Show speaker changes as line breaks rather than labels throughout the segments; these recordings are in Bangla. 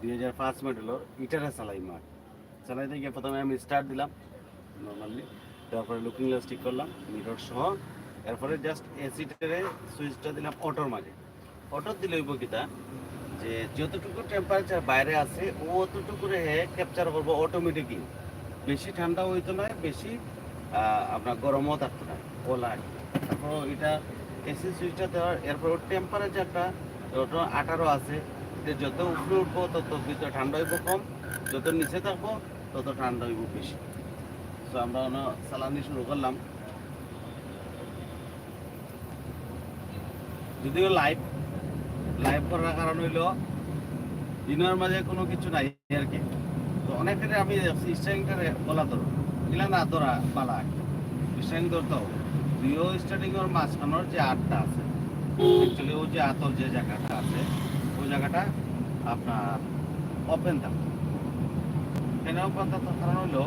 দুই হাজার পাঁচ মডেলের ইটারে চালাই মাঠ। চালাইতে গিয়ে প্রথমে আমি স্টার্ট দিলাম নর্মালি তারপরে লুকিং গ্লাস ঠিক করলাম মিরর সহ। এরপরে জাস্ট এসিটারে সুইচটা দিলাম অটোর মাঝে। অটোর দিলে হইব কিতা যে যতটুকু টেম্পারেচার বাইরে আছে, অতটুকু হে ক্যাপচার করব অটোমেটিকলি বেশি ঠান্ডা হইতো নয় বেশি আপনার গরমও থাকতো না, ওলা তারপর এটা এসি সুইচটা দেওয়ার, এরপর টেম্পারেচারটা আঠারো আছে এটা যত উপরে উঠবো, তত ভিতরে ঠান্ডা হইব কম। যত নিচে থাকব, তত ঠান্ডা হইব বেশি। তো আমরা চালানি শুরু করলাম। যদিও লাইভ লাইভ করার কারণ হইল, দিনের মাঝে কোনো কিছু নাই আর কি। তো অনেক ক্ষেত্রে আমি স্টারিংটারে বলা ধরো এগুলা না ধরা পালা স্টারিং ধরতে হবে। দুইও স্টারিং এর মাঝখানোর যে আটটা আছে ও যে আতর যে জায়গাটা আছে জায়গাটা আপনার ওপেন থাকে কেন ওপেন থাকার কারণ হলো,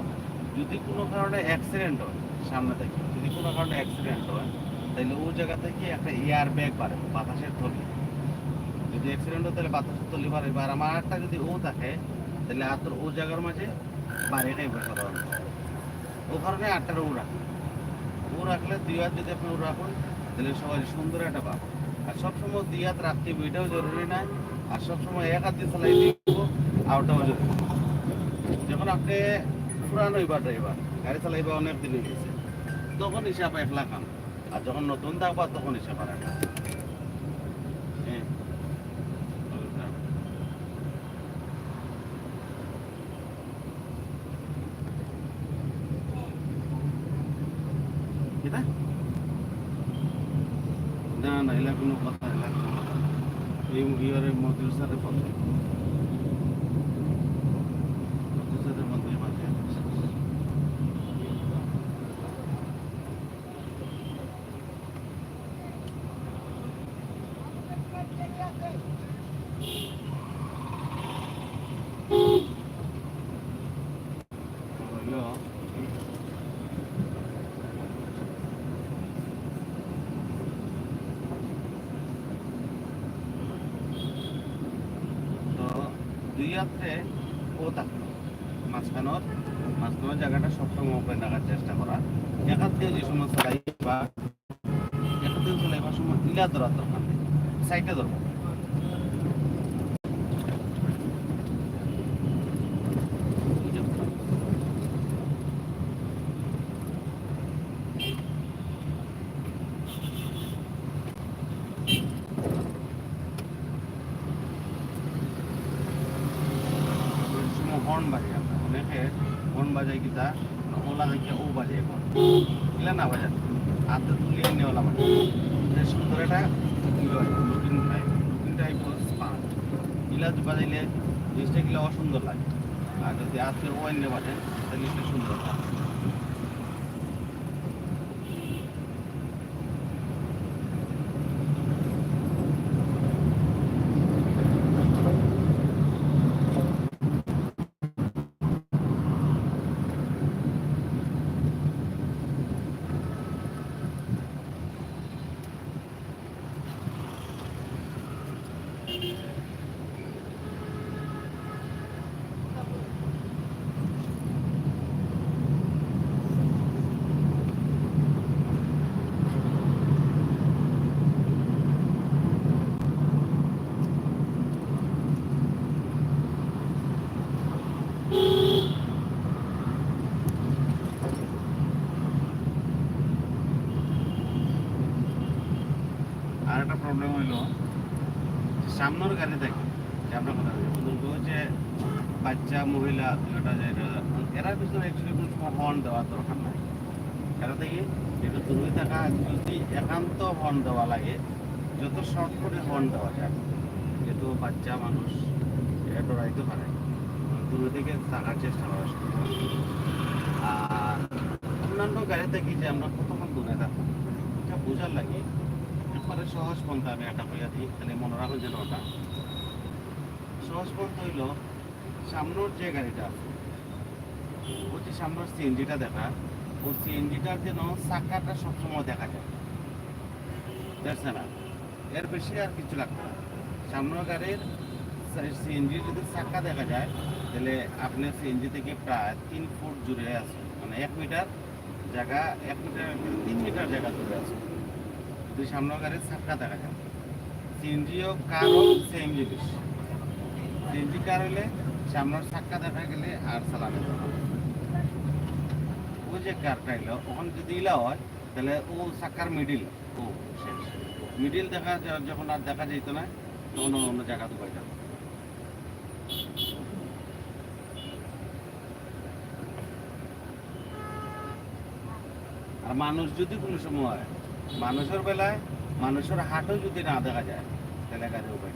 যদি কোনো কারণে অ্যাক্সিডেন্ট হয় সামনে থেকে, যদি কোনো কারণে অ্যাক্সিডেন্ট হয়, তাহলে ওই জায়গা থেকে একটা এয়ার ব্যাগ পারে বাতাসের থলি। যদি অ্যাক্সিডেন্ট হয়, তাহলে বাতাসের থলি পারে আর আমার একটা যদি ও থাকে, তাহলে আর তোর ও জায়গার মাঝে বাড়িটাই সাধারণত ও কারণে আটটার ও রাখে। ও রাখলে দুই হাত যদি আপনি ও রাখুন, তাহলে সবাই সুন্দর একটা পাবো। আর সবসময় দুই হাত রাখতে বইটাও জরুরি না আর সবসময় এক হাত দিয়ে চালাই দিব আউটাও জরুরি যখন আপনি পুরানো এবার ড্রাইভার, গাড়ি চালাইবা অনেক দিন হয়ে গেছে, তখন হিসাব এক লাখ আর যখন নতুন থাকবা, তখন হিসাব আর। Ama gözler de হাতে ও থাকল মাঝখানোর মাঝখানোর জায়গাটা সবসময় ওপেন রাখার চেষ্টা করা। এক হাত দিয়ে যে সময় চালাই বা এক হাত দিয়ে চালাইবার সময় ইলা ধরার দরকার সাইডে ধরবো। হর্ন বাজে আমরা। অনেকে হর্ন বাজাই কিতা ওলা দেখে ও বাজে এখন। এগুলা না বাজার হাতে তুলিয়ে নেওয়ালা বাজে যে সুন্দর একটা লুকিং টাইপ লুকিং টাইপ স্পান। ইলা বাজাইলে জিনিসটা গিলা অসুন্দর লাগে। আর যদি আজকের ওয়াইন বাজে তাহলে সুন্দর লাগে আর একটা প্রবলেম হইল সামনের গাড়ি দেখে, যে আপনার কথা বলব যে বাচ্চা, মহিলা দুটা যায় এরা পিছনে অ্যাকচুয়ালি কোনো সময় হর্ন দেওয়ার দরকার নাই। এরা থেকে একটু দূরে থাকা, যদি একান্ত হর্ন দেওয়া লাগে, যত শর্ট করে হর্ন দেওয়া যায়, যেহেতু বাচ্চা মানুষ এটা ডরাইতে পারে। দূরে থেকে থাকার চেষ্টা করা আর অন্যান্য গাড়ি থেকে যে আমরা কতক্ষণ দূরে থাকব এটা বোঝার লাগে। একবারে সহজ পন্থা আমি একটা কইয়া দিই তাহলে মনে রাখো যেন ওটা সহজ পন্থা হইল, সামনের যে গাড়িটা ওই সামনের সিএনজিটা দেখা ও সিএনজিটার যেন চাকাটা সবসময় দেখা যায়। দেখছে না? এর বেশি আর কিছু লাগবে না। সামনের গাড়ির সিএনজি যদি চাক্কা দেখা যায়, তাহলে আপনি সিএনজি থেকে প্রায় তিন ফুট জুড়ে আছে মানে এক মিটার জায়গা, এক মিটার, তিন মিটার জায়গা জুড়ে আছে যদি সামনে গাড়ির চাক্কা দেখা যায়। সিএনজিও কারও সেম জিনিস। সিএনজি কার হলে সামনের চাক্কা দেখা গেলে আর চালানো। ওই যে কারটা এলো ওখানে যদি ইলা হয়, তাহলে ও চাক্কার মিডিল ও শেষ। মিডিল দেখা যখন আর দেখা যেত না, তখন ও অন্য জায়গা ঢুকাই যাবে আর মানুষ যদি কোনো সময় মানুষের বেলায় মানুষের হাটও যদি না দেখা যায়, তাহলে গাড়ি উপায়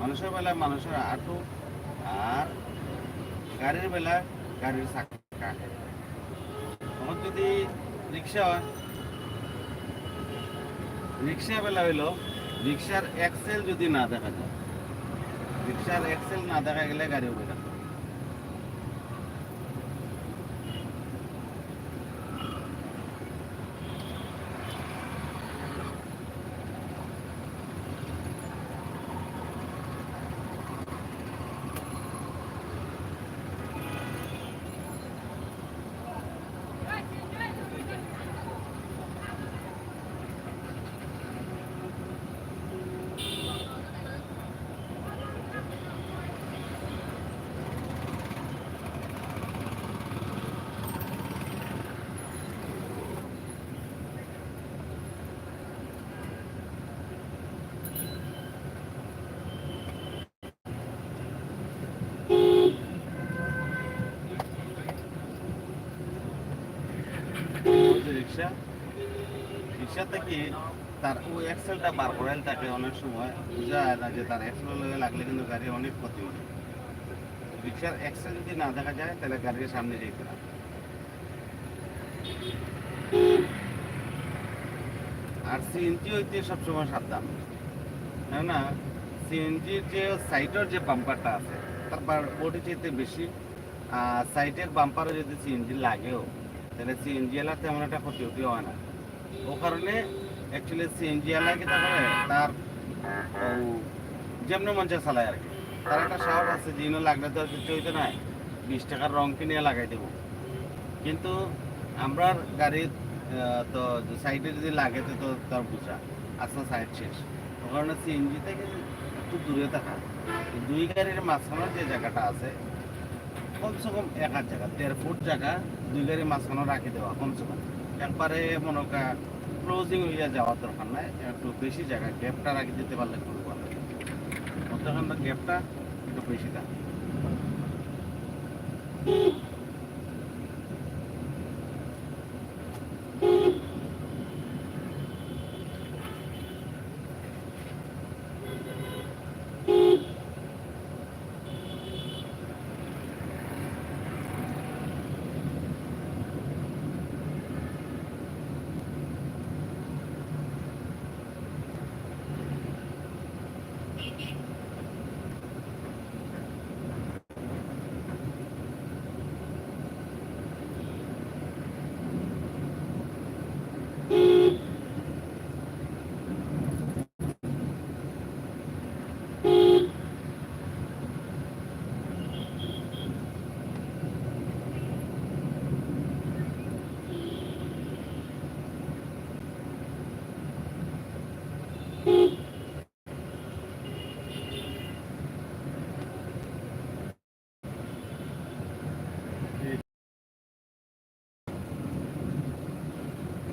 মানুষের বেলায় মানুষের হাঁটু আর গাড়ির বেলায় গাড়ির চাকা। তখন যদি রিক্সা হয়, রিক্সা বেলা হইল, রিক্সার এক্সেল যদি না দেখা যায়, রিক্সার এক্সেল না দেখা গেলে গাড়ি উঠে যাবে যে রিক্সা রিক্সা থেকে তার ওই এক্সেলটা বার করাইল তাকে অনেক সময়, বোঝা যায় না যে তার এক্সেল লগে লাগলে কিন্তু গাড়ি অনেক ক্ষতি হবে। রিক্সার এক্সেল যদি না দেখা যায়, তাহলে গাড়ির সামনে যেতে না আর সিএনজি হইতে সবসময় সাবধান। না? না সিএনজির যে সাইডের যে বাম্পারটা আছে, তার বডি চাইতে বেশি। আর সাইডের বাম্পারে যদি সিএনজি লাগেও, তাহলে সিএনজি এলার তেমন একটা ক্ষতি হয় না। ও কারণে অ্যাকচুয়ালি সিএনজি এলা কি তাহলে তার যেমন মঞ্চে চালায় আর কি। তার একটা সাহস আছে যে ইনো লাগলে তো কিছু হইতে নাই বিশ টাকার রং কিনে লাগাই দেবো। কিন্তু আমরা গাড়ির তো সাইডে যদি লাগে তো তার বোঝা আসলে সাইড শেষ। ও কারণে সিএনজি থেকে একটু দূরে থাকা। দুই গাড়ির মাঝখানে যে জায়গাটা আছে, কমসে কম এক হাত জায়গা, দেড় ফুট জায়গা দুই গাড়ি মাঝখানে রাখি দেওয়া, কমসে কম। একবারে মনে করা ক্লোজিং হইয়া যাওয়ার দরকার নাই, একটু বেশি জায়গা গ্যাপটা রাখি দিতে পারলে খুব ভালো। মধ্যখানটা গ্যাপটা একটু বেশি থাকে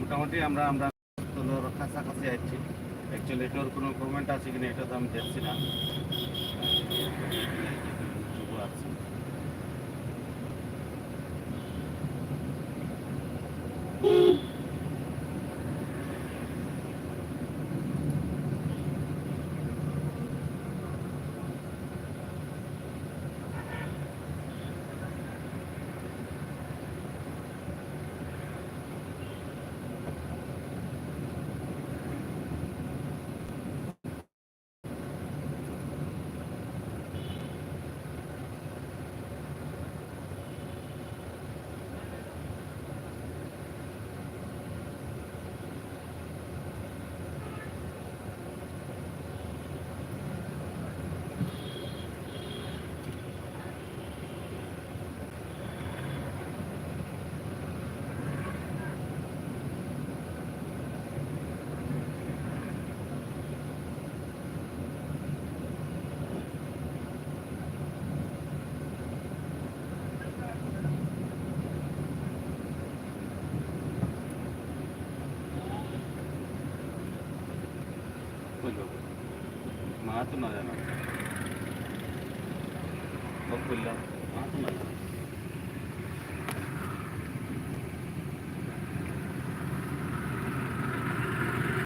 মোটামুটি আমরা আমরা তোলোর কাছাকাছি আসছি অ্যাকচুয়ালি এটার কোনো কমেন্ট আছে কিনা এটা তো আমি দেখছি না। ఆతున్నది అన్న తప్పు ఇలా ఆతున్నది